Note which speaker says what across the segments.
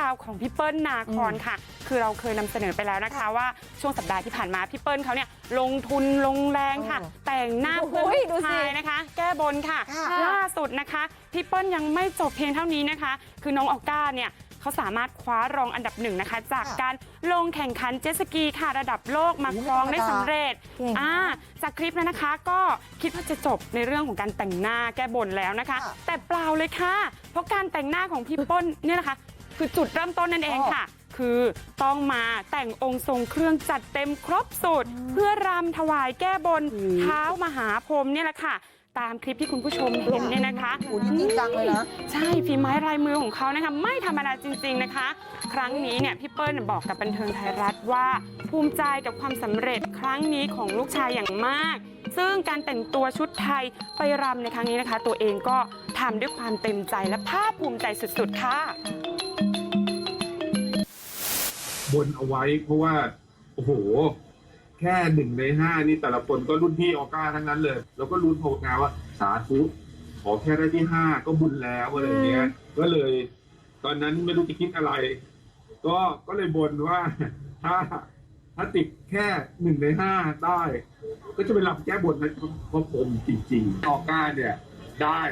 Speaker 1: ราวของพี่เปิ้ลนาคอนค่ะ คือเราเคยนำเสนอไปแล้วนะคะว่าช่วงสัปดาห์ที่ผ่านมาพี่เปิ้ลเขาเนี่ยลงทุนลงแรงค่ะ
Speaker 2: โอ้
Speaker 1: แต่งหน้าเพื่อ
Speaker 2: โอ้ยดู
Speaker 1: ลูก
Speaker 2: สิ
Speaker 1: ชายนะคะ แก้บนค่ะ
Speaker 2: ค่ะ
Speaker 1: ล่าสุดนะคะพี่เปิ้ลยังไม่จบเพียงเท่านี้นะคะ คือน้องออก้าเนี่ยเขาสามารถคว้ารองอันดับหนึ่งนะคะ จาก
Speaker 2: ค่ะ
Speaker 1: การลงแข่งขันเจ็ตสกีค่ะระดับโลกมา
Speaker 2: โอ้
Speaker 1: ครอง
Speaker 2: ไม่
Speaker 1: ได้
Speaker 2: ธรรมดา
Speaker 1: สำเร็จ
Speaker 2: เก่ง
Speaker 1: อ่าจากคลิปนั้นนะคะ ก็คิดว่าจะจบในเรื่องของการแต่งหน้าแก้บนแล้วนะคะ
Speaker 2: ค่ะ
Speaker 1: แต่เปล่าเลยค่ะ เพราะการแต่งหน้าของพี่เปิ้ลเนี่ยนะคะ คือจุดเริ่มต้นนั่นเอง
Speaker 2: อ๋อ
Speaker 1: ค่ะ คือต้องมาแต่งองค์ทรงเครื่องจัดเต็มครบสูตรเพื่อรำถวายแก้บน
Speaker 2: อืม
Speaker 1: เท้ามหาพรหมเนี่ยแหละค่ะ ตามคลิปที่คุณผู้ชมเห็นเนี่ยนะคะ
Speaker 2: โอ้โหนี่จริงจังเลยนะ
Speaker 1: ใช่ฝีไม้ลายมือของเขานะคะไม่ธรรมดาจริง ๆนะคะ ครั้งนี้เนี่ยพี่เปิ้ลบอกกับบันเทิงไทยรัฐว่า ภูมิใจกับความสำเร็จครั้งนี้ของลูกชายอย่างมาก ซึ่งการแต่งตัวชุดไทยไปรำในครั้งนี้นะคะ ตัวเองก็ทำด้วยความเต็มใจและภาคภูมิใจสุดๆค่ะ
Speaker 3: บนเอาไว้ เพราะว่า โอ้โห แค่หนึ่งในห้านี่แต่ละคนก็รุ่นพี่ออก้าทั้งนั้นเลย แล้วก็รุ่นโภกงานว่าสาธุขอแค่ได้ที่ห้าก็บุญแล้วอะไรเงี้ย ก็เลย ตอนนั้นไม่รู้จะคิดอะไร ก็ก็เลยบนว่าถ้าถ้าติดแค่หนึ่งในห้าได้ ก็จะไปรับแก้บนนะเพราะผมจริงๆออก้าเนี่ย ได้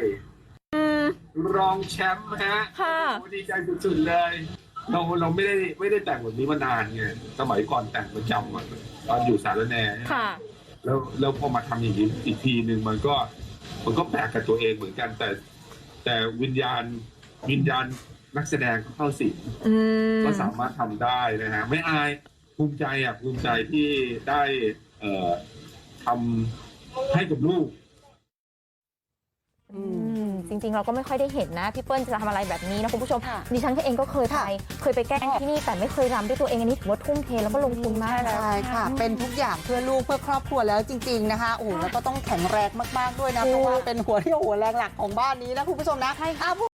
Speaker 3: รองแชมป์ฮะ
Speaker 2: ค่ะ
Speaker 3: โอ้ดีใจสุดๆเลย เราเราไม่ได้ไม่ได้แต่งแบบนี้มานานไงสมัยก่อนแต่งประจำอะตอนอยู่สารแหน
Speaker 2: ค่ะ
Speaker 3: แล้วแล้วพอมาทำอย่างนี้อีกทีหนึ่งมันก็ มันก็แปลกกับตัวเองเหมือนกัน แต่ แต่วิญญาณวิญญาณนักแสดงเข้าสิง
Speaker 2: อืม
Speaker 3: ก็สามารถทำได้นะฮะไม่อายภูมิใจอะภูมิใจที่ได้เอ่อทำให้กับลูก
Speaker 2: อืม จริง ๆ เราก็ไม่ค่อยได้เห็นนะพี่เปิ้ลจะทำอะไรแบบนี้นะคุณผู้ชม
Speaker 1: ค่ะ
Speaker 2: ดิฉันก็เองก็เคยไปเคยไปแกล้งที่นี่แต่ไม่เคยรำด้วยตัวเองอันนี้ถือว่าทุ่มเทแล้วก็ลงทุนมากนะ
Speaker 4: ใช่ค่ะ เป็นทุกอย่างเพื่อลูกเพื่อครอบครัวแล้วจริง ๆนะคะโอ้โหแล้วก็ต้องแข็งแรงมากๆด้วยนะเพราะว่าเป็นหัวที่หัวแรงหลักของบ้านนี้นะคุณผู้ชมนะ
Speaker 2: ใช่ค่ะ
Speaker 4: อะ